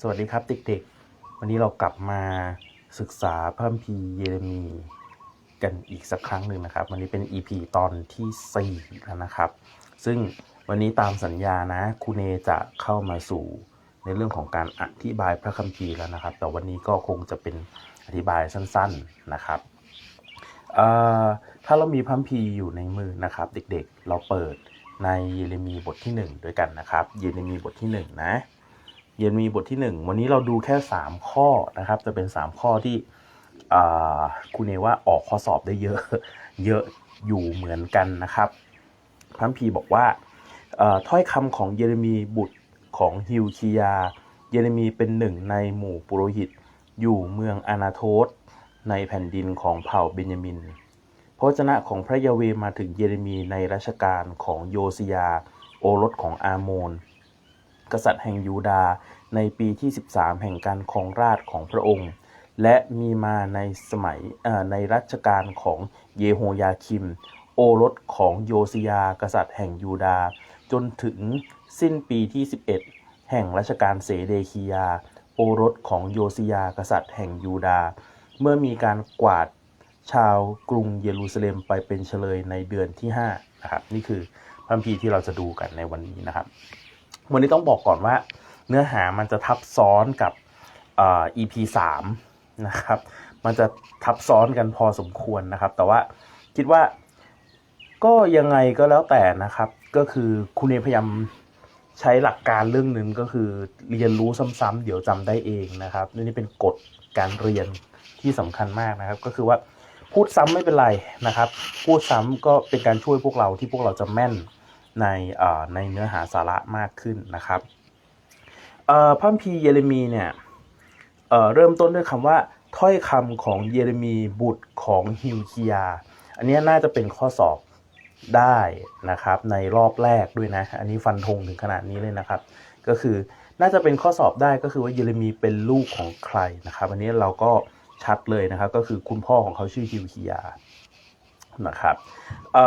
สวัสดีครับเด็กๆ วันนี้เรากลับมาศึกษาพระคัมภีร์เยเรมีกันอีกสักครั้งหนึ่งนะครับ วันนี้เป็น EP ตอนที่4แล้วนะครับ ซึ่งวันนี้ตามสัญญานะครูเนจะเข้ามาสู่ในเรื่องของการอธิบายพระคัมภีร์แล้วนะครับ แต่วันนี้ก็คงจะเป็นอธิบายสั้นๆนะครับถ้าเรามีพระคัมภีร์อยู่ในมือนะครับ เด็กๆ เราเปิดในเยเรมีบทที่ 1 ด้วยกันนะครับ เยเรมีบทที่ 1 นะ เย็นมีบทที่ 1 วันนี้เราดูแค่ 3 ข้อนะครับ จะเป็น 3 ข้อที่คุณเนว่าออกข้อสอบได้เยอะ เยอะอยู่เหมือนกันนะครับพระพีบอกว่าถ้อยคำของเยเรมีบุตรของฮิวคิยา เยเรมีเป็นหนึ่งในหมู่ปุโรหิต อยู่เมืองอานาโทสในแผ่นดินของเผ่าเบนยามินพระวจนะของพระยาเวมาถึงเยเรมีในรัชกาลของโยซิยาโอรสของอาโมน กษัตริย์แห่งยูดาในปีที่ 13 แห่งการครองราชของพระองค์ และมีมาในสมัยในรัชกาลของเยโฮยาคิม โอรสของโยซิยากษัตริย์แห่งยูดา จนถึงสิ้นปีที่ 11 แห่งรัชกาลเสเดคียา โอรสของโยซิยากษัตริย์แห่งยูดา เมื่อมีการกวาดชาวกรุงเยรูซาเล็มไปเป็นเฉลยในเดือนที่5นะครับนี่คือพัมภีที่เราจะดูกันในวันนี้นะครับ วันนี้ต้องบอกก่อนว่า เนื้อหามันจะทับซ้อนกับเอ่อ EP 3นะครับ มันจะทับซ้อนกันพอสมควรนะครับ แต่ว่าคิดว่าก็ยังไงก็แล้วแต่นะครับ ก็คือคุณเอพยายามใช้หลักการเรื่องหนึ่งก็คือเรียนรู้ซ้ำๆเดี๋ยวจำได้เองนะครับนี่เป็นกฎการเรียนที่สำคัญมากนะครับ ก็คือว่าพูดซ้ำไม่เป็นไรนะครับ พูดซ้ำก็เป็นการช่วยพวกเราที่พวกเราจะแม่น ในในเนื้อหาสาระมากขึ้นนะครับพระคัมภีเยเรมีเนี่ยเเริ่มต้นด้วยคำว่าถ้อยคำของเยเรมีบุตรของฮิวคิยา อันนี้น่าจะเป็นข้อสอบได้นะครับในรอบแรกด้วยนะ อันนี้ฟันธงถึงขนาดนี้เลยนะครับ ก็คือน่าจะเป็นข้อสอบได้ก็คือว่าเยเรมีเป็นลูกของใครนะครับ อันนี้เราก็ชัดเลยนะครับ ก็คือคุณพ่อของเขาชื่อฮิวคิยา นะครับอ,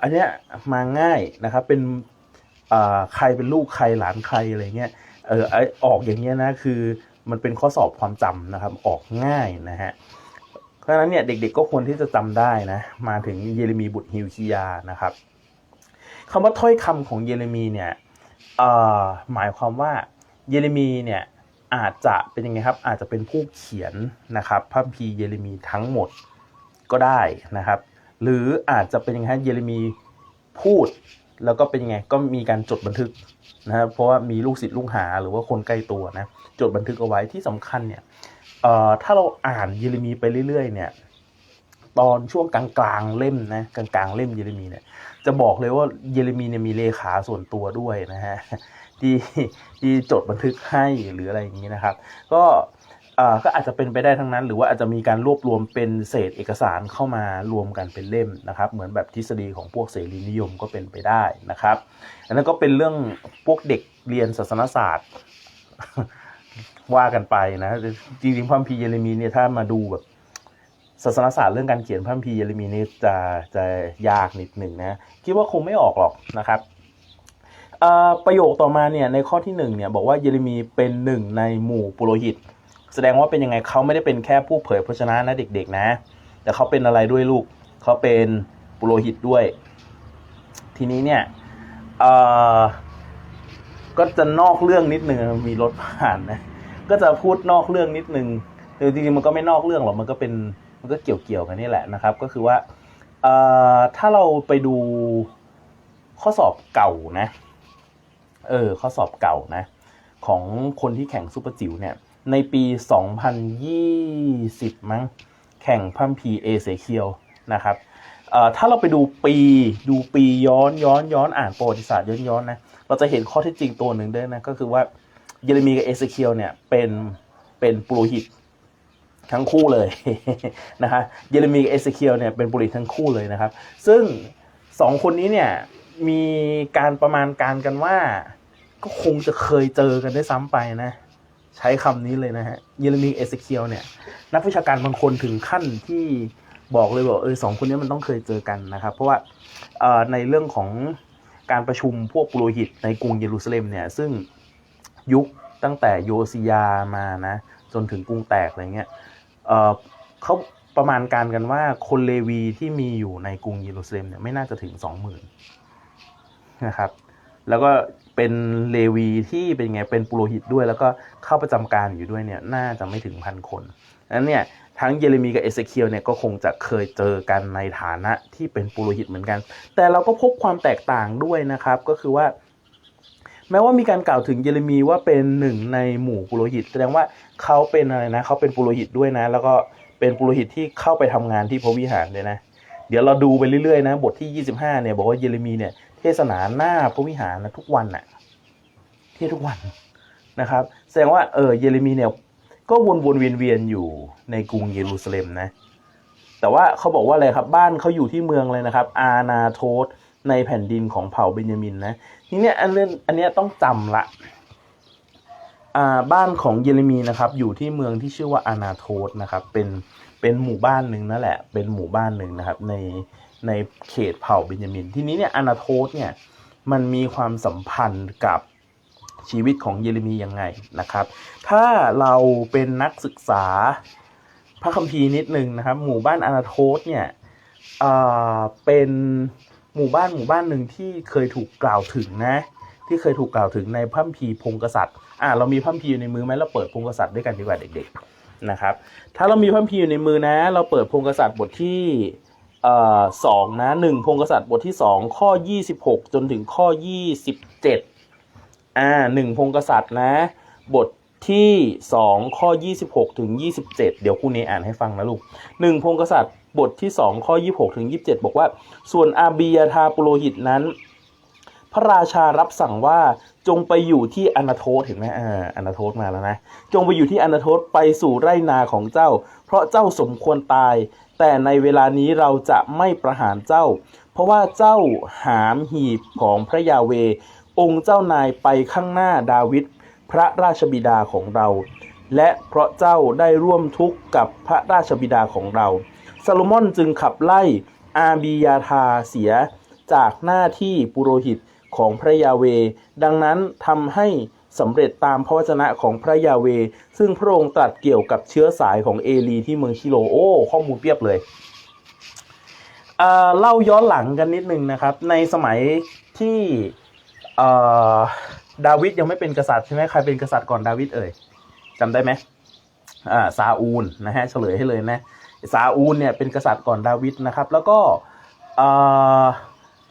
อันเนี้ยมาง่ายนะครับเป็นใครเป็นลูกใครหลานใครอะไรเงี้ยเออไอออกอย่างเงี้ยนะคือมันเป็นข้อสอบความจำนะครับออกง่ายนะฮะเพราะฉะนั้นเนี่ยเด็กๆก็ควรที่จะจำได้นะมาถึงเยเรมีบุตรฮิวคิยานะครับคำว่าถ้อยคำของเยเรมีเนี่ยหมายความว่าเยเรมีเนี่ยอาจจะเป็นยังไงครับอาจจะเป็นผู้เขียนนะครับพระคัมภีเยเรมีทั้งหมดก็ได้นะครับ หรืออาจจะเป็นยังไงฮะเยเรมีพูดแล้วก็เป็นยังไงก็มีการจดบันทึกนะครับเพราะว่ามีลูกศิษย์ลูกหาหรือว่าคนใกล้ตัวนะจดบันทึกเอาไว้ที่สำคัญเนี่ยถ้าเราอ่านเยเรมีไปเรื่อย ๆ เนี่ยตอนช่วงกลางๆเล่มนะกลางๆเล่มเยเรมีเนี่ยจะบอกเลยว่าเยเรมีเนี่ยมีเลขาส่วนตัวด้วยนะฮะที่ที่จดบันทึกให้หรืออะไรอย่างนี้นะครับ ก็ อ่อก็อาจจะเป็นไปได้ทั้งนั้น หรือว่าอาจจะมีการรวบรวมเป็นเศษเอกสารเข้ามารวมกันเป็นเล่มนะครับ เหมือนแบบทฤษฎีของพวกเสรีนิยมก็เป็นไปได้นะครับ อันนั้นก็เป็นเรื่องพวกเด็กเรียนศาสนศาสตร์ ว่ากันไปนะจริงๆพระคัมภีเยเรมีเนี่ยถ้ามาดูแบบศาสนศาสตร์เรื่องการเขียนพระคัมภีเยเรมีนี่จะจะยากนิดหนึ่งนะคิดว่าคงไม่ออกหรอกนะครับประโยคต่อมาเนี่ยในข้อที่หนึ่งเนี่ยบอกว่าเยเรมีเป็นหนึ่งในหมู่ปุโรหิต แสดงว่าเป็นยังไงเขาไม่ได้เป็นแค่ผู้เผยพระชนะนะเด็ก ๆ นะ แต่เขาเป็นอะไรด้วยลูกเขาเป็นปุโรหิตด้วย ทีนี้เนี่ยก็จะนอกเรื่องนิดนึงมีรถผ่านนะก็จะพูดนอกเรื่องนิดนึงแต่จริงๆมันก็ไม่นอกเรื่องหรอกมันก็เป็นมันก็เกี่ยวๆกันนี่แหละนะครับ ก็คือว่าถ้าเราไปดูข้อสอบเก่านะ เออ ข้อสอบเก่านะ ของคนที่แข่งซูเปอร์จิ๋วเนี่ย ในปี 2020 มั้งแข่งพัมพีเอเซเคียวนะครับถ้าเราไปดูปีดูปีย้อนย้อนย้อนอ่านประวัติศาสตร์ย้อนย้อนนะเราจะเห็นข้อเท็จจริงตัวหนึ่งด้วยนะก็คือว่าเยเรมีกับเอเซเคียวเนี่ยเป็นเป็นปุโรหิตทั้งคู่เลยนะฮะเยเรมีกับเอเซเคียวเนี่ยเป็นปุโรหิตทั้งคู่เลยนะครับ ซึ่งสองคนนี้เนี่ยมีการประมาณการกันว่าก็คงจะเคยเจอกันได้ซ้ำไปนะ ใช้คำนี้เลยนะฮะ เยเรมีเอเซเคียลเนี่ย นักวิชาการบางคนถึงขั้นที่บอกเลยบอกเออสองคนนี้มันต้องเคยเจอกันนะครับ เพราะว่าในเรื่องของการประชุมพวกปุโรหิตในกรุงเยรูซาเล็มเนี่ย ซึ่งยุคตั้งแต่โยซิยามานะ จนถึงกรุงแตกอะไรเงี้ยเเขาประมาณการกันว่าคนเลวีที่มีอยู่ในกรุงเยรูซาเล็มเนี่ยไม่น่าจะถึงสองหมื่นนะครับ แล้วก็ เป็นเลวีที่เป็นไงเป็นปุโรหิตด้วย แล้วก็เข้าประจำการอยู่ด้วยเนี่ยน่าจะไม่ถึงพันคนนั้นเนี่ยทั้งเยเรมีกับเอเซเคียลเนี่ยก็คงจะเคยเจอกันในฐานะที่เป็นปุโรหิตเหมือนกัน แต่เราก็พบความแตกต่างด้วยนะครับก็คือว่า แม้ว่ามีการกล่าวถึงเยเรมีว่าเป็นหนึ่งในหมู่ปุโรหิต แสดงว่าเขาเป็นอะไรนะเขาเป็นปุโรหิตด้วยนะ แล้วก็เป็นปุโรหิตที่เข้าไปทำงานที่พระวิหารเลยนะ เดี๋ยวเราดูไปเรื่อยๆนะ บทที่ 25เนี่ยบอกว่าเยเรมีเนี่ย เทศนาหน้าพระวิหารนะทุกวันน่ะเทศทุกวันนะครับ แสดงว่าเออเยเรมีเนี่ยก็วนๆเวียนๆอยู่ในกรุงเยรูซาเล็มนะ แต่ว่าเขาบอกว่าอะไรครับบ้านเขาอยู่ที่เมืองเลยนะครับ อาณาโทษในแผ่นดินของเผ่าเบนยามินนะทีเนี้ยอันเรื่องอันเนี้ยต้องจำละอ่าบ้านของเยเรมีนะครับ อยู่ที่เมืองที่ชื่อว่าอานาโทสนะครับ เป็นเป็นหมู่บ้านหนึ่งนั่นแหละ เป็นหมู่บ้านหนึ่งนะครับ ใน ในเขตเผ่าเบนยามิน ทีนี้เนี่ยอนาโทสเนี่ยมันมีความสัมพันธ์กับชีวิตของเยเรมียังไงนะครับ ถ้าเราเป็นนักศึกษาพระคัมภีร์นิดนึงนะครับ หมู่บ้านอนาโทสเนี่ยเป็นหมู่บ้านหมู่บ้านหนึ่งที่เคยถูกกล่าวถึงนะ ที่เคยถูกกล่าวถึงในพระคัมภีร์พงกษัตริย์อ่าเรามีพระคัมภีร์อยู่ในมือไหมเราเปิดพงกษัตริย์ด้วยกันดีกว่าเด็ก ๆนะครับ ถ้าเรามีพระคัมภีร์อยู่ในมือนะ เราเปิดพงกษัตริย์บทที่ สองนะหนึ่งพงกษัตริย์บทที่สองข้อยี่สิบหกจนถึงข้อยี่สิบเจ็ดอ่าหนึ่งพงกษัตริย์นะ บทที่สองข้อยี่สิบหกถึงยี่สิบเจ็ดเดี๋ยวครูเนอ่านให้ฟังนะลูกหนึ่งพงกษัตริย์บทที่สองข้อยี่หกถึงยี่สิบเจ็ดบอกว่า ส่วนอาบียาธาปุโรหิตนั้น พระราชารับสั่งว่าจงไปอยู่ที่อนาโทสเห็นไหมอ่าอนาโทสมาแล้วนะ จงไปอยู่ที่อนาโทสไปสู่ไร่นาของเจ้า เพราะเจ้าสมควรตาย แต่ในเวลานี้เราจะไม่ประหารเจ้า เพราะว่าเจ้าหามหีบของพระยาเว องค์เจ้านายไปข้างหน้าดาวิดพระราชบิดาของเรา และเพราะเจ้าได้ร่วมทุกข์กับพระราชบิดาของเราซาโลมอนจึงขับไล่อาบียาธาเสียจากหน้าที่ปุโรหิต ของพระยาเว ดังนั้นทำให้สำเร็จตามพระวจนะของพระยาเว ซึ่งพระองค์ตรัสเกี่ยวกับเชื้อสายของเอลีที่เมืองชิโลโอ้ข้อมูลเปียบเลยเอ่อเล่าย้อนหลังกันนิดนึงนะครับ ในสมัยที่เอ่อดาวิดยังไม่เป็นกษัตริย์ใช่ไหมใครเป็นกษัตริย์ก่อนดาวิดเอ่ยจำได้ไหมอ่าซาอูลนะฮะเฉลยให้เลยนะซาอูลเนี่ยเป็นกษัตริย์ก่อนดาวิดนะครับ แล้วก็เอ่อ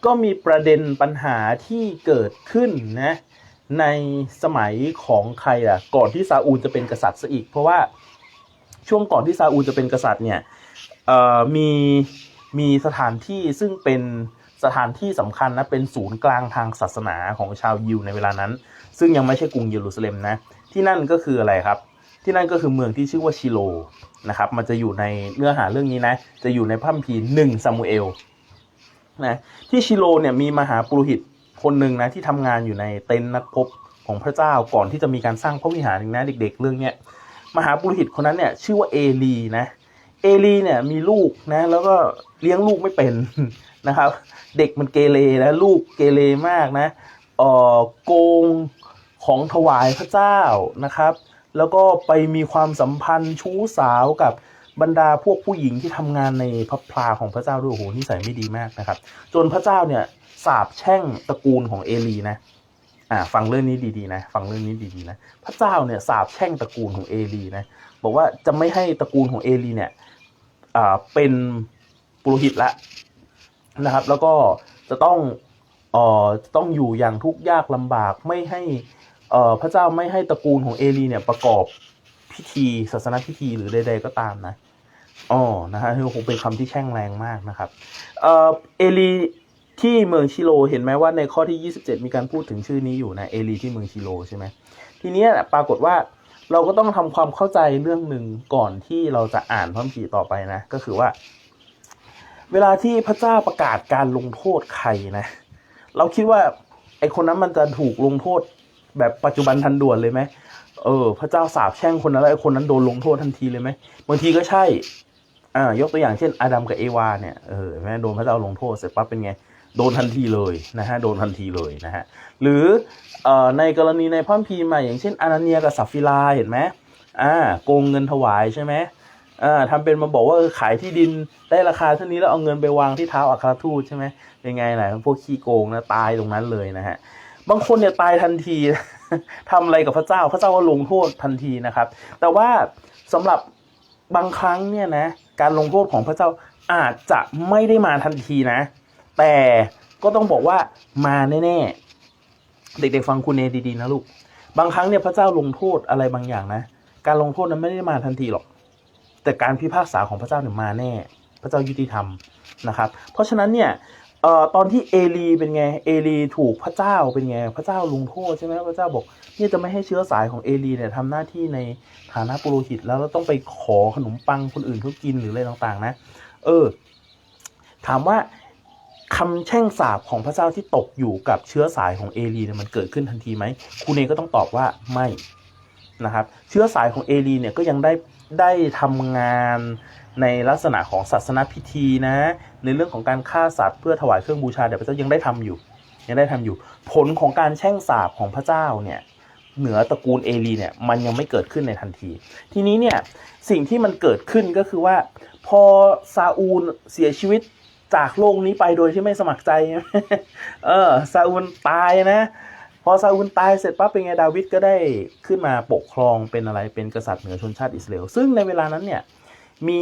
ก็มีประเด็นปัญหาที่เกิดขึ้นนะในสมัยของใครอะก่อนที่ซาอูลจะเป็นกษัตริย์ซะอีก เพราะว่าช่วงก่อนที่ซาอูลจะเป็นกษัตริย์เนี่ยมีมีสถานที่ซึ่งเป็นสถานที่สำคัญนะเป็นศูนย์กลางทางศาสนาของชาวยิวในเวลานั้น ซึ่งยังไม่ใช่กรุงเยรูซาเล็มนะที่นั่นก็คืออะไรครับ ที่นั่นก็คือเมืองที่ชื่อว่าชิโลนะครับมันจะอยู่ในเนื้อหาเรื่องนี้นะจะอยู่ในพระคัมภีร์หนึ่งซามูเอล นะที่ชิโลเนี่ยมีมหาปุโรหิตคนหนึ่งนะที่ทำงานอยู่ในเต็นท์นักพบของพระเจ้าก่อนที่จะมีการสร้างพระวิหารนะเด็ก ๆ เรื่องเนี้ยมหาปุโรหิตคนนั้นเนี่ยชื่อว่าเอลีนะเอลีเนี่ยมีลูกนะแล้วก็เลี้ยงลูกไม่เป็นนะครับ เด็กมันเกเรนะลูกเกเรมากนะเอ่อโกงของถวายพระเจ้านะครับ แล้วก็ไปมีความสัมพันธ์ชู้สาวกับ บรรดาพวกผู้หญิงที่ทำงานในพระพลาของพระเจ้าด้วยโอ้โหนิสัยไม่ดีมากนะครับ จนพระเจ้าเนี่ยสาบแช่งตระกูลของเอลีนะอ่าฟังเรื่องนี้ดีๆนะฟังเรื่องนี้ดีๆนะพระเจ้าเนี่ยสาบแช่งตระกูลของเอลีนะบอกว่าจะไม่ให้ตระกูลของเอลีเนี่ยอ่าเป็นปุโรหิตละนะครับ แล้วก็จะต้องเอ่อจะต้องอยู่อย่างทุกข์ยากลำบากไม่ให้เอ่อพระเจ้าไม่ให้ตระกูลของเอลีเนี่ยประกอบพิธีศาสนพิธีหรือใด ๆ ก็ตามนะ อ๋อนะฮะคือคงเป็นคำที่แช่งแรงมากนะครับ เอ่อเอลีที่เมืองชิโลเห็นไหมว่าในข้อที่ 27 มีการพูดถึงชื่อนี้อยู่นะเอลีที่เมืองชิโลใช่ไหมทีเนี้ยปรากฏว่าเราก็ต้องทำความเข้าใจเรื่องหนึ่งก่อนที่เราจะอ่านพระคัมภีร์ต่อไปนะ ก็คือว่า เวลาที่พระเจ้าประกาศการลงโทษใครนะ เราคิดว่าไอคนนั้นมันจะถูกลงโทษแบบปัจจุบันทันด่วนเลยไหมเออ พระเจ้าสาปแช่งคนนั้นแล้วไอคนนั้นโดนลงโทษทันทีเลยไหมบางทีก็ใช่ อ่ายกตัวอย่างเช่นอาดัมกับเอวาเนี่ยเออแม่โดนพระเจ้าลงโทษเสร็จปั๊บเป็นไงโดนทันทีเลยนะฮะโดนทันทีเลยนะฮะหรืออในกรณีในพระคัมภีใหม่อย่างเช่นอานาเนียกับสัฟฟิลาเห็นไหมอ่าโกงเงินถวายใช่ไหมอ่าทำเป็นมาบอกว่าเออขายที่ดินได้ราคาเท่านี้แล้วเอาเงินไปวางที่เท้าอัครทูตใช่ไหมเป็นไงล่ะพวกขี้โกงนะตายตรงนั้นเลยนะฮะบางคนเนี่ยตายทันทีทำอะไรกับพระเจ้าพระเจ้าก็ลงโทษทันทีนะครับ แต่ว่าสำหรับบางครั้งเนี่ยนะ การลงโทษของพระเจ้าอาจจะไม่ได้มาทันทีนะ แต่ก็ต้องบอกว่ามาแน่ๆ เด็กๆฟังคุณเนดีๆนะลูก บางครั้งเนี่ยพระเจ้าลงโทษอะไรบางอย่างนะ การลงโทษนั้นไม่ได้มาทันทีหรอก แต่การพิพากษาของพระเจ้าเนี่ยมาแน่ พระเจ้ายุติธรรมนะครับ เพราะฉะนั้นเนี่ย เอ่อตอนที่เอลีเป็นไง เอลีถูกพระเจ้าเป็นไง พระเจ้าลงโทษใช่ไหมพระเจ้าบอกเนี่ยจะไม่ให้เชื้อสายของเอลีเนี่ยทำหน้าที่ในฐานะปุโรหิตแล้วเราต้องไปขอขนมปังคนอื่นเขากินหรืออะไรต่างๆ นะ เออ ถามว่าคำแช่งสาปของพระเจ้าที่ตกอยู่กับเชื้อสายของเอลีเนี่ยมันเกิดขึ้นทันทีไหมครูเนก็ต้องตอบว่าไม่นะครับ เชื้อสายของเอลีเนี่ยก็ยังได้ได้ทำงาน ในลักษณะของศาสนพิธีนะ ในเรื่องของการฆ่าสัตว์เพื่อถวายเครื่องบูชาแด่พระเจ้ายังได้ทำอยู่ยังได้ทำอยู่ ผลของการแช่งสาปของพระเจ้าเนี่ยเหนือตระกูลเอลีเนี่ยมันยังไม่เกิดขึ้นในทันที ทีนี้เนี่ยสิ่งที่มันเกิดขึ้นก็คือว่า พอซาอูลเสียชีวิตจากโลกนี้ไปโดยที่ไม่สมัครใจ เออซาอูลตายนะ พอซาอูลตายเสร็จปั๊บเป็นไงดาวิดก็ได้ขึ้นมาปกครองเป็นอะไรเป็นกษัตริย์เหนือชนชาติอิสราเอลซึ่งในเวลานั้นเนี่ย มี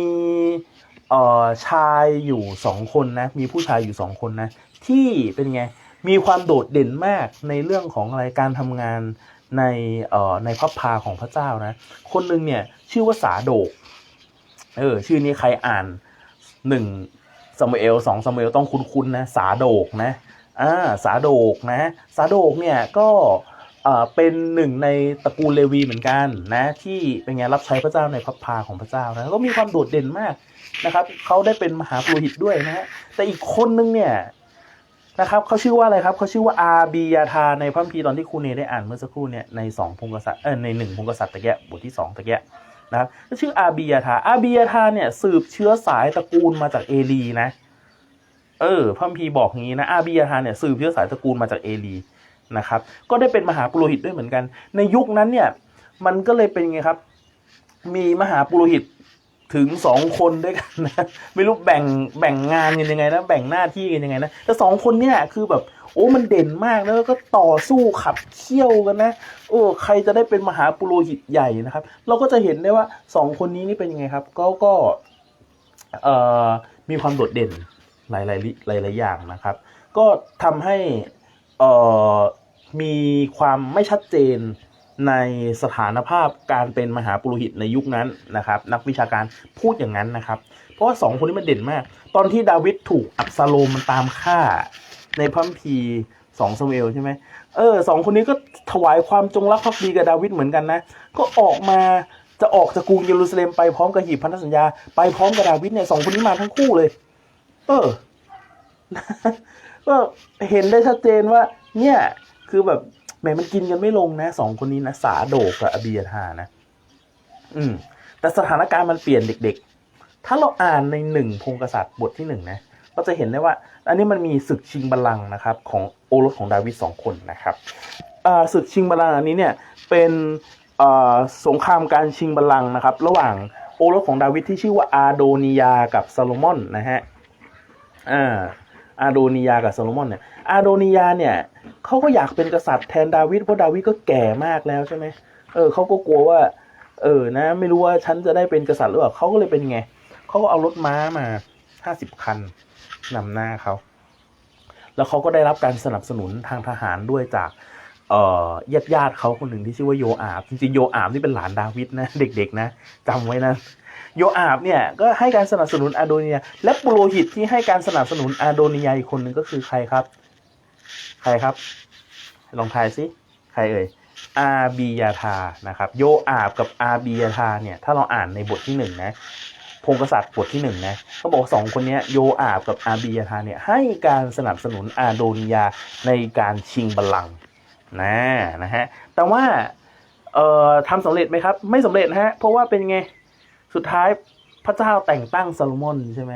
เอ่อชายอยู่สองคนนะ มีผู้ชายอยู่สองคนนะ ที่เป็นไง มีความโดดเด่นมากในเรื่องของอะไรการทำงานในเอ่อในพระพาของพระเจ้านะ คนหนึ่งเนี่ยชื่อว่าสาโดก เออ ชื่อนี้ใครอ่านหนึ่งซามูเอลสองซามูเอลต้องคุ้นๆนะ สาโดกนะ อ่า สาโดกนะ สาโดกเนี่ยก็เเป็นหนึ่งในตระกูลเลวีเหมือนกันนะ ที่เป็นไงรับใช้พระเจ้าในพระพาของพระเจ้านะก็มีความโดดเด่นมากนะครับเขาได้เป็นมหาปุโรหิตด้วยนะฮะแต่อีกคนนึงเนี่ยนะครับเขาชื่อว่าอะไรครับเขาชื่อว่าอาบียาธาในพระคัมภีร์ตอนที่ครูเนได้อ่านเมื่อสักครู่เนี่ยในสองพงกษัตริย์เออในหนึ่งพงกษัตริย์ตะแกะบทที่สองตะแกะนะครับชื่ออาบียาธาอาบียาธาเนี่ยสืบเชื้อสายตระกูลมาจากเอลีนะ เออพระคัมภีร์บอกงี้นะอาบียาธาเนี่ยสืบเชื้อสายตระกูลมาจากเอลี นะครับ ก็ได้เป็นมหาปุโรหิตด้วยเหมือนกัน ในยุคนั้นเนี่ยมันก็เลยเป็นไงครับ มีมหาปุโรหิตถึงสองคนด้วยกันนะไม่รู้แบ่งแบ่งงานกันยังไงนะแบ่งหน้าที่กันยังไงนะแต่สองคนเนี่ยคือแบบ โอ้มันเด่นมากแล้วก็ต่อสู้ขับเคี่ยวกันนะโอ้ใครจะได้เป็นมหาปุโรหิตใหญ่นะครับ เราก็จะเห็นได้ว่าสองคนนี้นี่เป็นยังไงครับ ก็ก็เอ่อมีความโดดเด่นหลายหลายหลายหลายอย่างนะครับ ก็ทำให้ เอ่อมีความไม่ชัดเจนในสถานภาพการเป็นมหาปุโรหิตในยุคนั้นนะครับ นักวิชาการพูดอย่างนั้นนะครับ เพราะว่าสองคนนี้มันเด่นมาก ตอนที่ดาวิดถูกอับซาโลมมันตามฆ่า ในพัมภีสองซามูเอลใช่ไหมเออสองคนนี้ก็ถวายความจงรักภักดีกับดาวิดเหมือนกันนะ ก็ออกมาจะออกจากกรุงเยรูซาเล็มไปพร้อมกับหีบพันธสัญญาไปพร้อมกับดาวิดเนี่ยสองคนนี้มาทั้งคู่เลย เออ ก็เห็นได้ชัดเจนว่า เนี่ยคือแบบแหมมันกินกันไม่ลงนะสองคนนี้นะสาโดกับอบียาธานะ อืม แต่สถานการณ์มันเปลี่ยนเด็ก ๆ ถ้าเราอ่านในหนึ่งพงกษัตริย์บทที่หนึ่งนะก็จะเห็นได้ว่า อันนี้มันมีศึกชิงบัลลังก์นะครับ ของโอรสของดาวิดสองคนนะครับศึกชิงบัลลังก์อันนี้เนี่ยเป็นสงครามการชิงบัลลังก์นะครับ ระหว่างโอรสของดาวิดที่ชื่อว่าอาโดนียากับซาโลมอนนะฮะอ่า อาโดนียากับโซโลมอนเนี่ยอาโดนียาเนี่ยเขาก็อยากเป็นกษัตริย์แทนดาวิดเพราะดาวิดก็แก่มากแล้วใช่ไหมเออเขาก็กลัวว่า เออนะ ไม่รู้ว่าฉันจะได้เป็นกษัตริย์หรือเปล่าเขาก็เลยเป็นไงเขาก็เอารถม้ามาห้าสิบคันนำหน้าเขาแล้วเขาก็ได้รับการสนับสนุนทางทหารด้วยจากเออญาติญาติเขาคนหนึ่งที่ชื่อว่าโยอาบจริงๆโยอาบนี่เป็นหลานดาวิดนะ เด็ก ๆ นะจำไว้นะ โยอาบเนี่ยก็ให้การสนับสนุนอาโดเนีย และปุโรหิตที่ให้การสนับสนุนอาโดเนียอีกคนหนึ่งก็คือใครครับ ใครครับ ลองทายสิใครเอ่ยอาบียาธานะครับโยอาบกับอาบียาธาเนี่ยถ้าเราอ่านในบทที่หนึ่งนะพงกษัตริย์บทที่หนึ่งนะเขาบอกสองคนนี้โยอาบกับอาบียาธาเนี่ยให้การสนับสนุนอาโดนียาในการชิงบัลลังก์นะนะฮะแต่ว่าเอ่อทำสำเร็จไหมครับ ไม่สำเร็จนะฮะเพราะว่าเป็นไง สุดท้ายพระเจ้าแต่งตั้งซาโลมอนใช่ไหม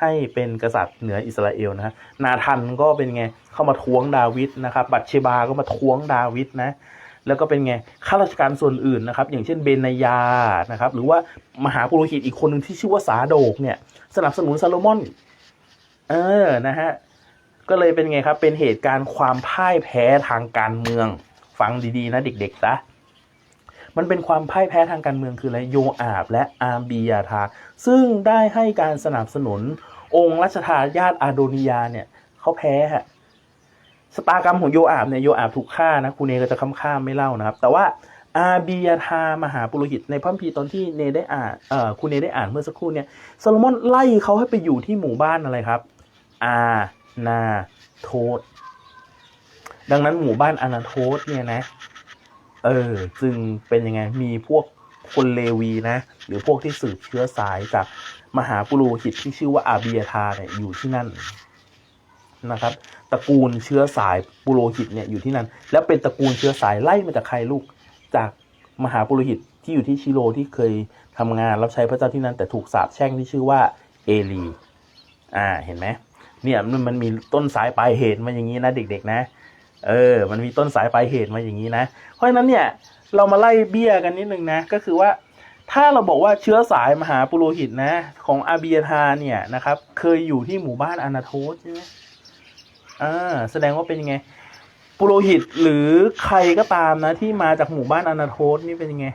ให้เป็นกษัตริย์เหนืออิสราเอลนะฮะนาทันก็เป็นไงเข้ามาท้วงดาวิดนะครับบัตเชบาก็มาท้วงดาวิดนะแล้วก็เป็นไงข้าราชการส่วนอื่นนะครับ อย่างเช่นเบนายานะครับ หรือว่ามหาปุโรหิตอีกคนหนึ่งที่ชื่อว่าสาโดกเนี่ยสนับสนุนซาโลมอน เออนะฮะก็เลยเป็นไงครับ เป็นเหตุการณ์ความพ่ายแพ้ทางการเมือง ฟังดีๆ นะเด็กๆซะ มันเป็นความพ่ายแพ้ทางการเมืองคืออะไรโยอาบและอาร์บียาธาซึ่งได้ให้การสนับสนุนองค์รัชทายาทอาโดนิยาเนี่ยเขาแพ้ฮะสตากรรมของโยอาบเนี่ยโยอาบถูกฆ่านะครูเนก็จะค้ำข้ามไม่เล่านะครับ แต่ว่าอาบียาธามหาปุโรหิตในพระคัมภีตอนที่เนได้อ่านเอ่อครูเนได้อ่านเมื่อสักครู่เนี่ยโซโลมอนไล่เขาให้ไปอยู่ที่หมู่บ้านอะไรครับ อานาโทษ ดังนั้นหมู่บ้านอานาโทษเนี่ยนะ เออจึงเป็นยังไงมีพวกคนเลวีนะ หรือพวกที่สืบเชื้อสายจากมหาปุโรหิตที่ชื่อว่าอาเบียทาเนี่ยอยู่ที่นั่นนะครับตระกูลเชื้อสายปุโรหิตเนี่ยอยู่ที่นั่น แล้วเป็นตระกูลเชื้อสายไล่มาจากใครลูกจากมหาปุโรหิตที่อยู่ที่ชิโรที่เคยทำงานรับใช้พระเจ้าที่นั่นแต่ถูกสาปแช่งที่ชื่อว่าเอลีอ่าเห็นไหมเนี่ยมันมันมีต้นสายปลายเหตุมาอย่างนี้นะเด็กๆนะ เออ มันมีต้นสายปลายเหตุมาอย่างนี้นะ เพราะฉะนั้นเนี่ยเรามาไล่เบี้ยกันนิดนึงนะ ก็คือว่าถ้าเราบอกว่าเชื้อสายมหาปุโรหิตนะ ของอาเบียทาเนี่ยนะครับ เคยอยู่ที่หมู่บ้านอนาโทสใช่ไหมอ่าแสดงว่าเป็นยังไง ปุโรหิตหรือใครก็ตามนะ ที่มาจากหมู่บ้านอนาโทสนี่เป็นยังไง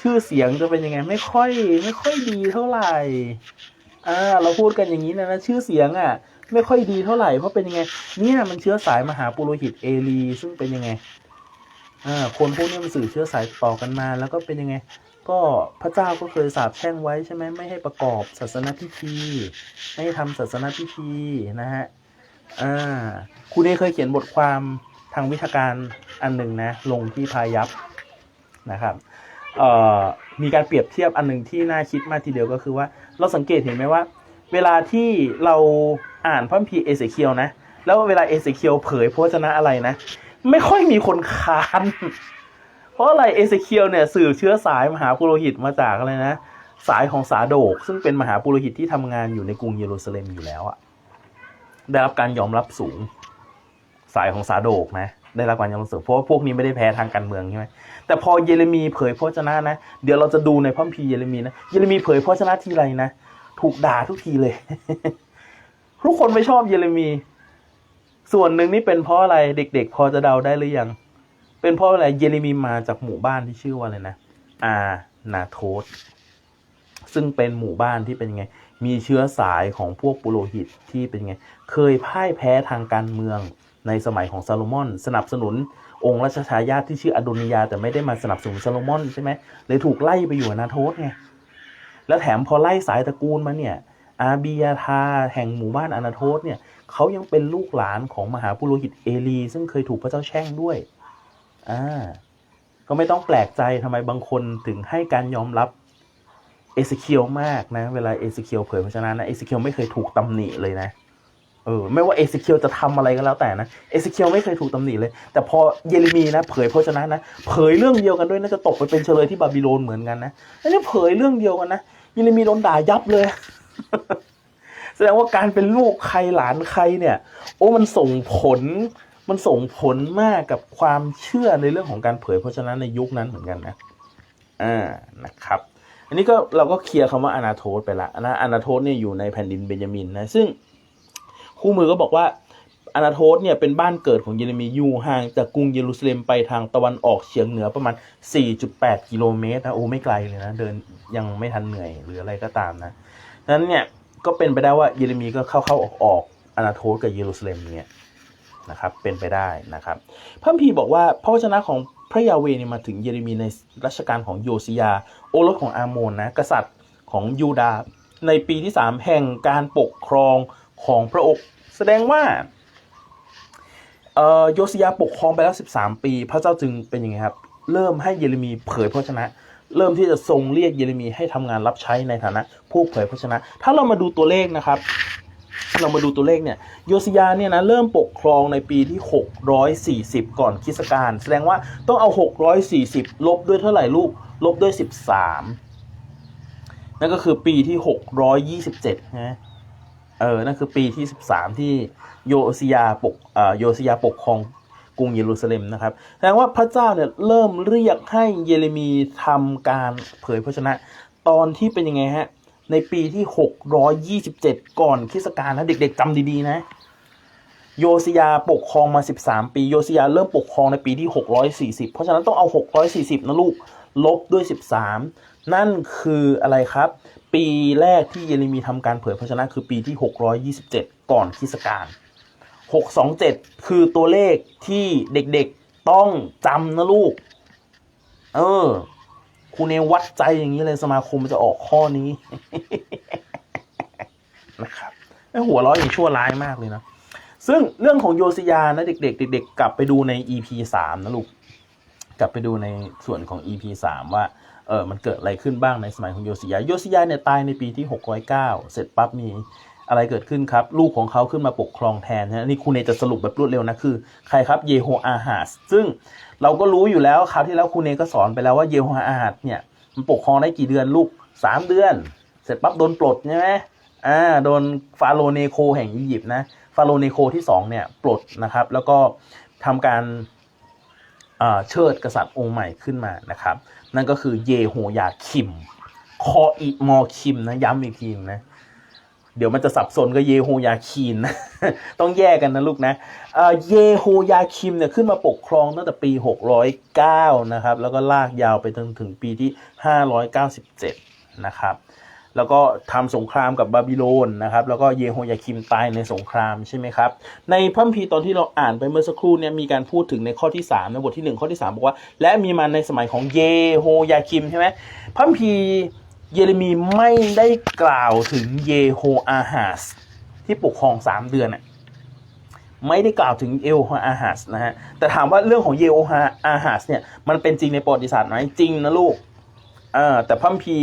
ชื่อเสียงจะเป็นยังไง ไม่ค่อย ไม่ค่อยดีเท่าไหร่อ่าเราพูดกันอย่างนี้นะนะชื่อเสียงอะ ไม่ค่อยดีเท่าไหร่เพราะเป็นยังไง เนี่ยมันเชื้อสายมหาปุโรหิตเอลีซึ่งเป็นยังไงอ่าคนพวกนี้มันสื่อเชื้อสายต่อกันมา แล้วก็เป็นยังไง ก็พระเจ้าก็เคยสาปแช่งไว้ใช่ไหมไม่ให้ประกอบศาสนาพิธี ไม่ให้ทำศาสนาพิธีนะฮะอ่าครูเนเคยเขียนบทความทางวิชาการอันหนึ่งนะ ลงที่พายัพนะครับเอ่อมีการเปรียบเทียบอันหนึ่งที่น่าคิดมากทีเดียวก็คือว่า เราสังเกตเห็นไหมว่า เวลาที่เราอ่านพระคัมภีร์เอเสเคียวนะ แล้วเวลาเอเสเคียวเผยพระวจนะอะไรนะ ไม่ค่อยมีคนค้าน เพราะอะไรเอเสเคียวเนี่ยสื่อเชื้อสายมหาปุโรหิตมาจากอะไรนะ สายของสาโดก ซึ่งเป็นมหาปุโรหิตที่ทำงานอยู่ในกรุงเยรูซาเล็มอยู่แล้วอะได้รับการยอมรับสูง สายของสาโดกนะได้รับการยอมรับสูงเพราะพวกนี้ไม่ได้แพ้ทางการเมืองใช่ไหมแต่พอเยเรมีเผยพระวจนะนะ เดี๋ยวเราจะดูในพระคัมภีร์เยเรมีนะเยเรมีเผยพระวจนะทีไรนะ ถูกด่าทุกทีเลย ทุกคนไม่ชอบเยเรมี ส่วนหนึ่งนี่เป็นเพราะอะไรเด็ก ๆ พอจะเดาได้หรือยัง เป็นเพราะอะไรเยเรมีมาจากหมู่บ้านที่ชื่อว่าอะไรนะอานาโทสซึ่งเป็นหมู่บ้านที่เป็นไง มีเชื้อสายของพวกปุโรหิตที่เป็นไง เคยพ่ายแพ้ทางการเมืองในสมัยของซาโลมอน สนับสนุนองค์รัชทายาทที่ชื่ออโดนิยา แต่ไม่ได้มาสนับสนุนซาโลมอนใช่ไหมเลยถูกไล่ไปอยู่อานาโทสไง แล้วแถมพอไล่สายตระกูลมาเนี่ยอาบียาธาแห่งหมู่บ้านอนาโทสเนี่ยเขายังเป็นลูกหลานของมหาปุโรหิตเอลี ซึ่งเคยถูกพระเจ้าแช่งด้วยอ่าก็ไม่ต้องแปลกใจทำไมบางคนถึงให้การยอมรับเอเซเคียวมากนะ เวลาเอเซเคียวเผยพระชนะนะเอเซเคียวไม่เคยถูกตำหนิเลยนะเออไม่ว่าเอเซเคียวจะทำอะไรก็แล้วแต่นะเอเซเคียวไม่เคยถูกตำหนิเลย แต่พอเยเรมีนะ เผยพระชนะนะ เผยเรื่องเดียวกันด้วยน่าจะตกไปเป็นเฉลยที่บาบิโลนเหมือนกันนะอันนี้เผยเรื่องเดียวกันนะ ยเรมีโดนด่ายับเลย แสดงว่าการเป็นลูกใครหลานใครเนี่ย โอ้มันส่งผล มันส่งผลมากกับความเชื่อในเรื่องของการเผยพระชนะในยุคนั้นเหมือนกันนะอ่านะครับ อันนี้ก็เราก็เคลียร์คำว่าอนาโทสไปละนะอนาโทสเนี่ยอยู่ในแผ่นดินเบนยามินนะซึ่งคู่มือก็บอกว่า อนาโทสเนี่ยเป็นบ้านเกิดของเยเรมีอยู่ห่างจากกรุงเยรูซาเล็มไปทางตะวันออกเฉียงเหนือประมาณ 4.8 กิโลเมตรนะโอ้ไม่ไกลเลยนะ เดินยังไม่ทันเหนื่อยหรืออะไรก็ตามนะนั้นเนี่ยก็เป็นไปได้ว่าเยเรมีก็เข้าเข้าออกออกอนาโทสกับเยรูซาเล็มเนี่ยนะครับเป็นไปได้นะครับพระคัมภีบอกว่าพระวจนะของพระยาเวเนี่ยมาถึงเยเรมีในรัชกาลของโยซิยา โอรสของอาโมนนะกษัตริย์ของยูดาในปีที่สามแห่งการปกครองของพระองค์แสดงว่า เอ่อโยซิยาปกครองไปแล้ว 13 ปี พระเจ้าจึงเป็นยังไงครับ เริ่มให้เยเรมีเผยพระวจนะ เริ่มที่จะทรงเรียกเยเรมีให้ทำงานรับใช้ในฐานะ ผู้เผยพระชนะ ถ้าเรามาดูตัวเลขนะครับเรามาดูตัวเลขเนี่ยโยซิยาเนี่ยนะเริ่มปกครองในปีที่ 640 ก่อนคริสต์กาลแสดงว่าต้องเอา 640 ลบด้วยเท่าไหร่ลูก ลบด้วย 13 นั่นก็คือปีที่ 627นะ เออ นั่นคือปีที่ 13 ที่โยเซียาปกเอ่อโยเซียาปกครองกรุงเยรูซาเล็มนะครับ แสดงว่าพระเจ้าเนี่ยเริ่มเรียกให้เยเรมีทำการเผยพระชนะ ตอนที่เป็นยังไงฮะ ในปีที่ 627 ก่อนคริสตกาลนะเด็กๆจำดีๆนะ โยซิยาปกครองมา 13 ปี โยซิยาเริ่มปกครองในปีที่ 640 เพราะฉะนั้นต้องเอา 640 นะลูก ลบด้วย 13 นั่นคืออะไรครับ ปีแรกที่เยเรมีทำการเผยพระชนะคือปีที่ 627 ก่อนคริสตกาล627 คือตัวเลขที่เด็กๆต้องจำนะลูก เออครูเนวัดใจอย่างนี้เลยสมาคมมันจะออกข้อนี้นะครับไอหัวร้อยอย่างชั่วร้ายมากเลยนะ ซึ่งเรื่องของโยซิยานะเด็กๆเด็กๆกลับไปดูใน EP สามนะลูก กลับไปดูในส่วนของ EP สามว่า เออมันเกิดอะไรขึ้นบ้างในสมัยของโยซิยาโยซิยาเนี่ยตายในปีที่ 609 เสร็จปั๊บมีอะไรเกิดขึ้นครับ ลูกของเขาขึ้นมาปกครองแทนนะนี่ครูเนจะสรุปแบบรวดเร็วนะคือ ใครครับเยโฮอาฮาสซึ่งเราก็รู้อยู่แล้วคราวที่แล้วครูเนก็สอนไปแล้วว่าเยโฮอาฮาสเนี่ยมันปกครองได้กี่เดือนลูก 3 เดือน เสร็จปั๊บโดนปลดใช่ไหมอ่าโดนฟาโรเนโคแห่งอียิปต์นะฟาโรเนโคที่สองเนี่ยปลดนะครับแล้วก็ทำการเชิดกษัตริย์องค์ใหม่ขึ้นมานะครับ นั่นก็คือเยโฮยาคิม คออิมอคิมนะย้ำอีกทีนะ เดี๋ยวมันจะสับสนกับเยโฮยาคีนนะต้องแยกกันนะลูกนะเอ่อเยโฮยาคิมเนี่ยขึ้นมาปกครองตั้งแต่ปี 609 นะครับ แล้วก็ลากยาวไปจนถึงปีที่ 597 นะครับ แล้วก็ทำสงครามกับบาบิโลนนะครับ แล้วก็เยโฮยาคิมตายในสงครามใช่ไหมครับ ในพระคัมภีร์ตอนที่เราอ่านไปเมื่อสักครู่เนี่ยมีการพูดถึงในข้อที่3ในบทที่ 1 ข้อที่ 3 บอกว่า และมีมาในสมัยของเยโฮยาคิมใช่ไหมพระคัมภีร์เยเรมีไม่ได้กล่าวถึงเยโฮอาฮาสที่ปกครอง3เดือนน่ะไม่ได้กล่าวถึงเอโฮอาฮาสนะฮะ แต่ถามว่าเรื่องของเยโฮอาฮาสเนี่ย มันเป็นจริงในประวัติศาสตร์ไหมจริงนะลูกอ่าแต่พัมภี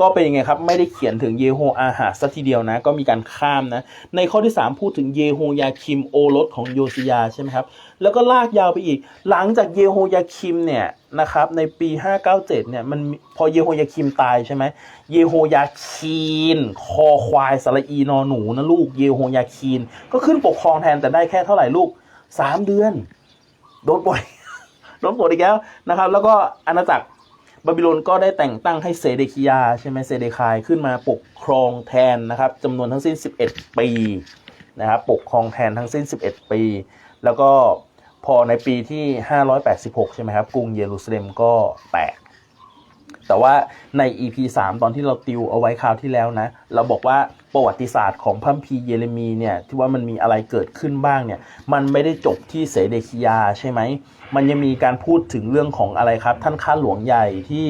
ก็เป็นยังไงครับ ไม่ได้เขียนถึงเยโฮอาหาสัทีเดียวนะ ก็มีการข้ามนะ ในข้อที่ 3 พูดถึงเยโฮยาคิมโอรสของโยซิยาใช่ไหมครับ แล้วก็ลากยาวไปอีก หลังจากเยโฮยาคิมเนี่ยนะครับ ในปี 597 เนี่ยมันพอเยโฮยาคิมตายใช่ไหมเยโฮยาคีน คอควายสระอีนอหนูนะลูกเยโฮยาคีน ก็ขึ้นปกครองแทนแต่ได้แค่เท่าไหร่ลูก 3 เดือนโดนปลดโดนปลดอีกแล้วนะครับ แล้วก็อาณาจักร บาบิโลนก็ได้แต่งตั้งให้เซเดคิยาใช่ไหมเซเดคายขึ้นมาปกครองแทนนะครับจำนวนทั้งสิ้น 11 ปีนะครับปกครองแทนทั้งสิ้น 11 ปี แล้วก็พอในปีที่ 586 ใช่ไหมครับ กรุงเยรูซาเล็มก็แตก แต่ว่าใน EP 3 ตอนที่เราติวเอาไว้คราวที่แล้วนะ เราบอกว่าประวัติศาสตร์ของพัมภีเยเรมีเนี่ยที่ว่ามันมีอะไรเกิดขึ้นบ้างเนี่ย มันไม่ได้จบที่เสเดคิยาใช่ไหม มันยังมีการพูดถึงเรื่องของอะไรครับ ท่านข้าหลวงใหญ่ที่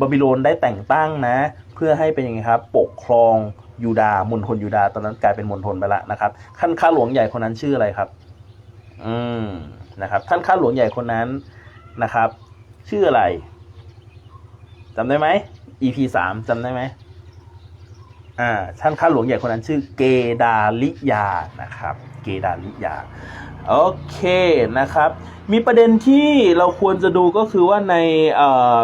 บาบิโลนได้แต่งตั้งนะ เพื่อให้เป็นยังไงครับ ปกครองยูดาห์มณฑลยูดาห์ตอนนั้นกลายเป็นมณฑลไปละนะครับท่านข้าหลวงใหญ่คนนั้นชื่ออะไรครับ อืมนะครับ ท่านข้าหลวงใหญ่คนนั้นนะครับ ชื่ออะไร จำได้ไหม EP สามจำได้ไหมอ่าท่านข้าหลวงใหญ่คนนั้นชื่อเกดาลิยานะครับ เกดาลิยาโอเคนะครับ มีประเด็นที่เราควรจะดูก็คือว่าในเอ่อ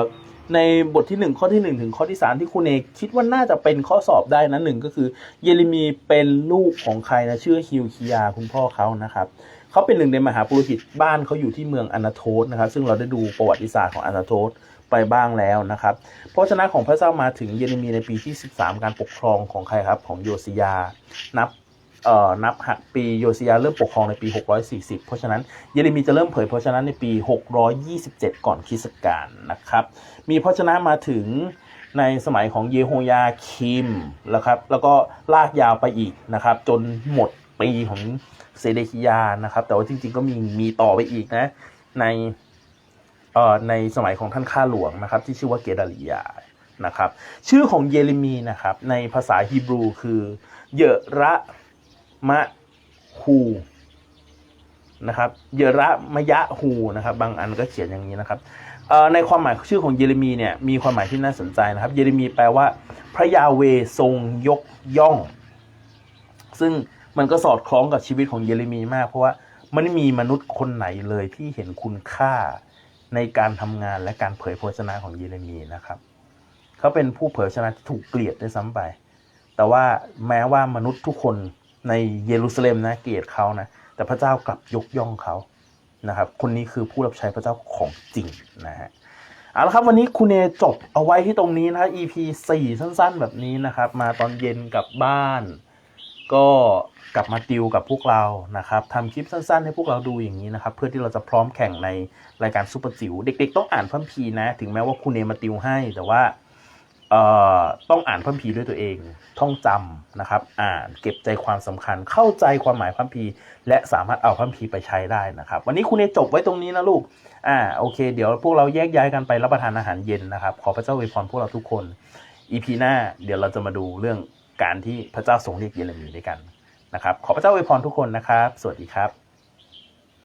ในบทที่ 1 ข้อที่ 1 ถึงข้อที่ 3 ที่คุณเอกคิดว่าน่าจะเป็นข้อสอบได้นะหนึ่งก็คือ เยเรมีเป็นลูกของใครนะชื่อฮิวคิยาคุณพ่อเขานะครับเขาเป็นหนึ่งในมหาปุโรหิตบ้านเขาอยู่ที่เมืองอนาโทสนะครับ ซึ่งเราได้ดูประวัติศาสตร์ของอนาโทส ไปบ้างแล้วนะครับพระฉะนั้นของพระเจ้ามาถึงเยเรมีในปีที่ 13 การปกครองของใครครับของโยซิยา นับเอ่อนับหักปีโยซิยาเริ่มปกครองในปี 640 เพราะฉะนั้นเยเรมีจะเริ่มเผยพระชนะในปี 627 ก่อนคริสต์กาลนะครับ มีพระชนะมาถึงในสมัยของเยโฮยาคิมแล้วครับ แล้วก็ลากยาวไปอีกนะครับ จนหมดปีของเซเดคิยานะครับ แต่ว่าจริงๆก็มีมีต่อไปอีกนะใน ในสมัยของท่านข้าหลวงนะครับ ที่ชื่อว่าเกดาลิยานะครับ ชื่อของเยเรมีนะครับ ในภาษาฮีบรูคือ เยระมะฮูนะครับ เยระมะยะฮูนะครับ บางอันก็เขียนอย่างนี้นะครับในความหมายชื่อของเยเรมีเนี่ยมีความหมายที่น่าสนใจนะครับ เยเรมีแปลว่า พระยาเวทรงยกย่อง ซึ่งมันก็สอดคล้องกับชีวิตของเยเรมีมาก เพราะว่ามันไม่มีมนุษย์คนไหนเลยที่เห็นคุณค่า ในการทำงานและการเผยพระวจนะของเยเรมีนะครับ เขาเป็นผู้เผยพระวจนะที่ถูกเกลียดด้วยซ้ำไป แต่ว่าแม้ว่ามนุษย์ทุกคนในเยรูซาเล็มนะเกลียดเขานะ แต่พระเจ้ากลับยกย่องเขานะครับ คนนี้คือผู้รับใช้พระเจ้าของจริงนะฮะเอาละครับวันนี้คุณเอจบเอาไว้ที่ตรงนี้นะครับ EP 4 สั้นๆ แบบนี้นะครับ มาตอนเย็นกลับบ้าน ก็กลับมาติวกับพวกเรานะครับทำคลิปสั้นๆ ให้พวกเราดูอย่างนี้นะครับ เพื่อที่เราจะพร้อมแข่งในรายการซูเปอร์จิ๋วเด็ก ๆ ต้องอ่านพัมพีนะ ถึงแม้ว่าคุณเอมาติวให้ แต่ว่าต้องอ่านพัมพีด้วยตัวเอง ท่องจำนะครับ อ่านเก็บใจความสำคัญ เข้าใจความหมายพัมพีและสามารถเอาพัมพีไปใช้ได้นะครับ วันนี้คุณเอจบไว้ตรงนี้นะลูก อ่า โอเค เดี๋ยวพวกเราแยกย้ายกันไปรับประทานอาหารเย็นนะครับ ขอพระเจ้าอวยพรพวกเราทุกคน อีพีหน้า เดี๋ยวเราจะมาดูเรื่อง การที่พระเจ้าทรงเรียกเยเรมีด้วยกันนะครับ ขอพระเจ้าอวยพรทุกคนนะครับ สวัสดีครับ